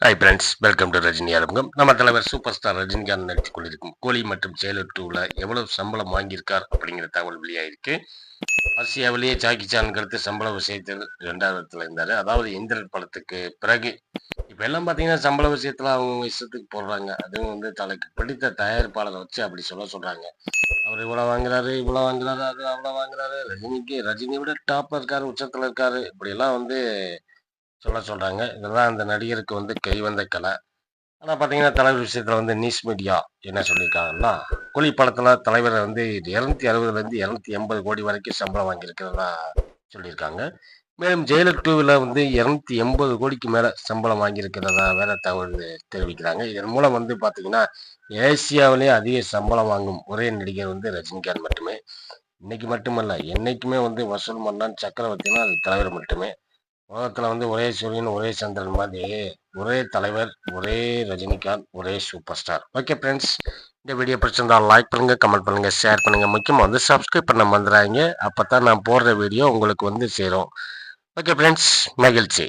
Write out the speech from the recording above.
Hi friends welcome to Rajini Arangam நம்ம தலைவர் super star Rajinikanth நடித்துக் கொண்டிருக்கும் கோலி மற்றும் செயலர் டூவில் எவ்வளவு சம்பளம் வாங்கியிருக்கார் அப்படிங்கிற தகவல் வெளியாயிருக்கு ஆசியாவிலேயே ஜாக்கி சான் கருத்து சம்பள விஷயத்தில் ரெண்டாவது இடத்துல இருந்தார். அதாவது இந்திரன் படத்துக்கு பிறகு இப்போ எல்லாம் பார்த்தீங்கன்னா சம்பள விஷயத்தில் அவங்க இஷ்டத்துக்கு போடுறாங்க. அதுவும் வந்து தலைக்கு பிடித்த தயாரிப்பாளரை வச்சு அப்படி சொல்ல சொல்கிறாங்க அவர் இவ்வளோ வாங்குறாரு இவ்வளோ வாங்குறாரு அது அவ்வளோ வாங்குறாரு. ரஜினிக்கு ரஜினியை விட டாப்பில் இருக்காரு உச்சத்தில் இருக்காரு. இப்படியெல்லாம் வந்து சொல்ல சொல்கிறாங்க இதெல்லாம் அந்த நடிகருக்கு வந்து கைவந்த கலை. ஆனால் பார்த்தீங்கன்னா தலைவர் விஷயத்தில் வந்து நியூஸ் மீடியா என்ன சொல்லியிருக்காங்கன்னா கூலி படத்தில் தலைவரை வந்து இரநூத்தி அறுபதுலேருந்து இரநூத்தி எண்பது கோடி வரைக்கும் சம்பளம் வாங்கியிருக்கிறதா சொல்லியிருக்காங்க. மேலும் ஜெயலர் டூவில் வந்து இரநூத்தி எண்பது கோடிக்கு மேலே சம்பளம் வாங்கியிருக்கிறதா வேற தகவல் தெரிவிக்கிறாங்க. இதன் மூலம் வந்து பார்த்தீங்கன்னா ஏசியாவிலேயே அதிக சம்பளம் வாங்கும் ஒரே நடிகர் வந்து ரஜினிகாந்த் மட்டுமே. இன்னைக்கு மட்டுமல்ல என்னைக்குமே வந்து வசூல் மன்னான் சக்கரவர்த்தினா அது தலைவர் மட்டுமே. உலகத்தில் வந்து ஒரே சூரியன் ஒரே சந்திரன் மாதிரி ஒரே தலைவர் ஒரே ரஜினிகாந்த் ஒரே சூப்பர் ஸ்டார் ஓகே ஃப்ரெண்ட்ஸ் இந்த வீடியோ பிடிச்சிருந்தா லைக் பண்ணுங்க கமெண்ட் பண்ணுங்க ஷேர் பண்ணுங்க. முக்கியமாக வந்து சப்ஸ்கிரைப் பண்ண வந்துடுறாங்க அப்போ தான் நான் போடுற வீடியோ உங்களுக்கு வந்து சேரும். ஓகே ஃப்ரெண்ட்ஸ் மகிழ்ச்சி.